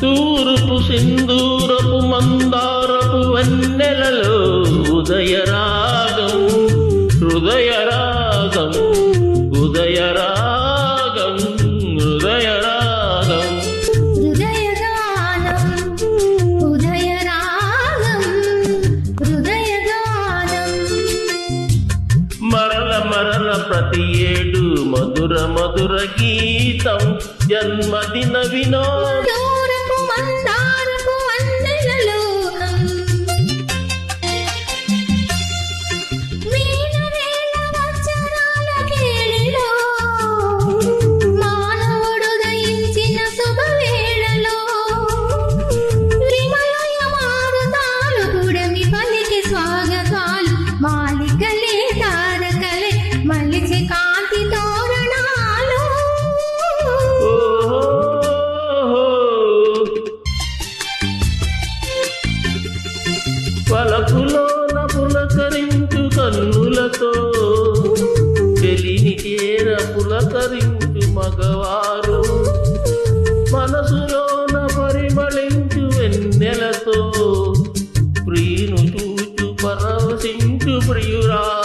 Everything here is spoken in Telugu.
తూర్పు సింధూరపు మందారపు వన్నెలలో ఉదయరాగం హృదయరాగం ఉదయరాగం హృదయరాగం హృదయగానం ఉదయరాగం హృదయగానం మరల మరల ప్రతి ఏడు మధుర మధుర గీతం జన్మదిన వినోదం. దూరపు మందారపు పలకులోన పులకరించు కన్నులతో. తెలిని చేర పులకరించు మగవారు. మనసులోన పరిమళించు వెన్నెలతో. ప్రియును చూచు పరవశించు ప్రియురా.